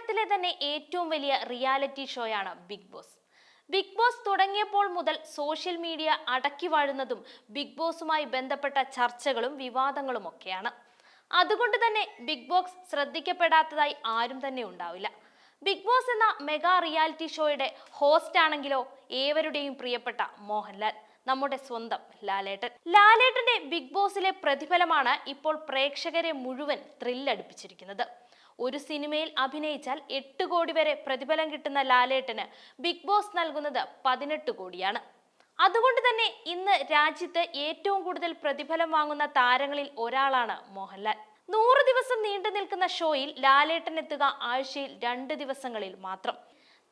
മലയാളത്തിലെ തന്നെ ഏറ്റവും വലിയ റിയാലിറ്റി ഷോയാണ് ബിഗ് ബോസ് ബിഗ് ബോസ് തുടങ്ങിയപ്പോൾ മുതൽ സോഷ്യൽ മീഡിയ അടക്കി വാഴുന്നതും ബിഗ് ബോസുമായി ബന്ധപ്പെട്ട ചർച്ചകളും വിവാദങ്ങളും ഒക്കെയാണ്. അതുകൊണ്ട് തന്നെ ബിഗ് ബോസ് ശ്രദ്ധിക്കപ്പെടാത്തതായി ആരും തന്നെ ഉണ്ടാവില്ല. ബിഗ് ബോസ് എന്ന മെഗാ റിയാലിറ്റി ഷോയുടെ ഹോസ്റ്റ് ആണെങ്കിലോ ഏവരുടെയും പ്രിയപ്പെട്ട മോഹൻലാൽ നമ്മുടെ സ്വന്തം ലാലേട്ടൻ. ലാലേട്ടന്റെ ബിഗ് ബോസിലെ പ്രതിഫലമാണ് ഇപ്പോൾ പ്രേക്ഷകരെ മുഴുവൻ ത്രില്ലടിപ്പിച്ചിരിക്കുന്നത് ഒരു സിനിമയിൽ അഭിനയിച്ചാൽ എട്ട് കോടി വരെ പ്രതിഫലം കിട്ടുന്ന ലാലേട്ടന് ബിഗ് ബോസ് നൽകുന്നത് പതിനെട്ട് കോടിയാണ്. അതുകൊണ്ട് തന്നെ ഇന്ന് രാജ്യത്ത് ഏറ്റവും കൂടുതൽ പ്രതിഫലം വാങ്ങുന്ന താരങ്ങളിൽ ഒരാളാണ് മോഹൻലാൽ. നൂറ് ദിവസം നീണ്ടു നിൽക്കുന്ന ഷോയിൽ ലാലേട്ടൻ എത്തുക ആഴ്ചയിൽ രണ്ട് ദിവസങ്ങളിൽ മാത്രം.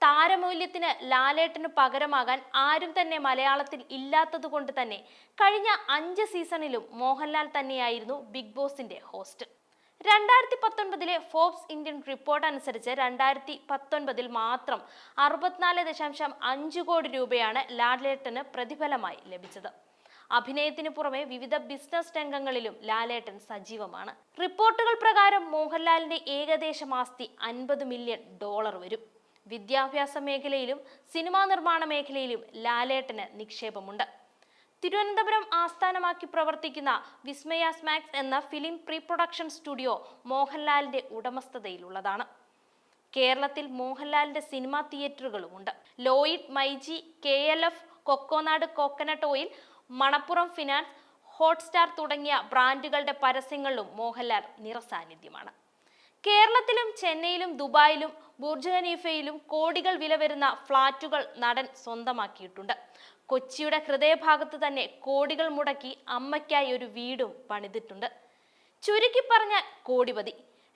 താരമൂല്യത്തിന് ലാലേട്ടന് പകരമാകാൻ ആരും തന്നെ മലയാളത്തിൽ ഇല്ലാത്തതുകൊണ്ട് തന്നെ കഴിഞ്ഞ അഞ്ച് സീസണിലും മോഹൻലാൽ തന്നെയായിരുന്നു ബിഗ് ബോസിന്റെ ഹോസ്റ്റ്. രണ്ടായിരത്തി പത്തൊൻപതിലെ ഫോബ്സ് ഇന്ത്യൻ റിപ്പോർട്ട് അനുസരിച്ച് രണ്ടായിരത്തി പത്തൊൻപതിൽ മാത്രം അറുപത്തിനാല് ദശാംശം അഞ്ച് കോടി രൂപയാണ് ലാലേട്ടന് പ്രതിഫലമായി ലഭിച്ചത്. അഭിനയത്തിന് പുറമെ വിവിധ ബിസിനസ് രംഗങ്ങളിലും ലാലേട്ടൻ സജീവമാണ്. റിപ്പോർട്ടുകൾ പ്രകാരം മോഹൻലാലിന്റെ ഏകദേശം ആസ്തി അൻപത് മില്യൺ ഡോളർ വരും. വിദ്യാഭ്യാസ മേഖലയിലും സിനിമാ നിർമ്മാണ മേഖലയിലും ലാലേട്ടന് നിക്ഷേപമുണ്ട്. തിരുവനന്തപുരം ആസ്ഥാനമാക്കി പ്രവർത്തിക്കുന്ന വിസ്മയ സ്മാക്സ് എന്ന ഫിലിം പ്രീ പ്രൊഡക്ഷൻ സ്റ്റുഡിയോ മോഹൻലാലിന്റെ ഉടമസ്ഥതയിലുള്ളതാണ്. കേരളത്തിൽ മോഹൻലാലിന്റെ cinema തിയേറ്ററുകളുമുണ്ട്. Lloyd myG K L F Coconad coconut oil Manappuram finance Hotstar തുടങ്ങിയ ബ്രാൻഡുകളുടെ പരസ്യങ്ങളിലും മോഹൻലാൽ നിറസാന്നിധ്യമാണ്. കേരളത്തിലും ചെന്നൈയിലും ദുബായിലും ബുർജ് ഖലീഫയിലും കോടികൾ വില വരുന്ന ഫ്ളാറ്റുകൾ നടൻ സ്വന്തമാക്കിയിട്ടുണ്ട്. കൊച്ചിയുടെ ഹൃദയഭാഗത്ത് തന്നെ കോടികൾ മുടക്കി അമ്മയ്ക്കായി ഒരു വീടും പണിതിട്ടുണ്ട്. ചുരുക്കി പറഞ്ഞ കോടിപതി.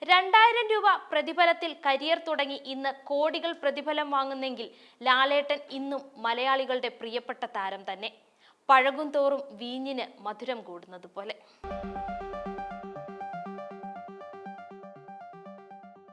രണ്ടായിരം രൂപ പ്രതിഫലത്തിൽ കരിയർ തുടങ്ങി ഇന്ന് കോടികൾ പ്രതിഫലം വാങ്ങുന്നെങ്കിൽ ലാലേട്ടൻ ഇന്നും മലയാളികളുടെ പ്രിയപ്പെട്ട താരം തന്നെ. പഴകും തോറും വീഞ്ഞിന് മധുരം കൂടുന്നത് പോലെ.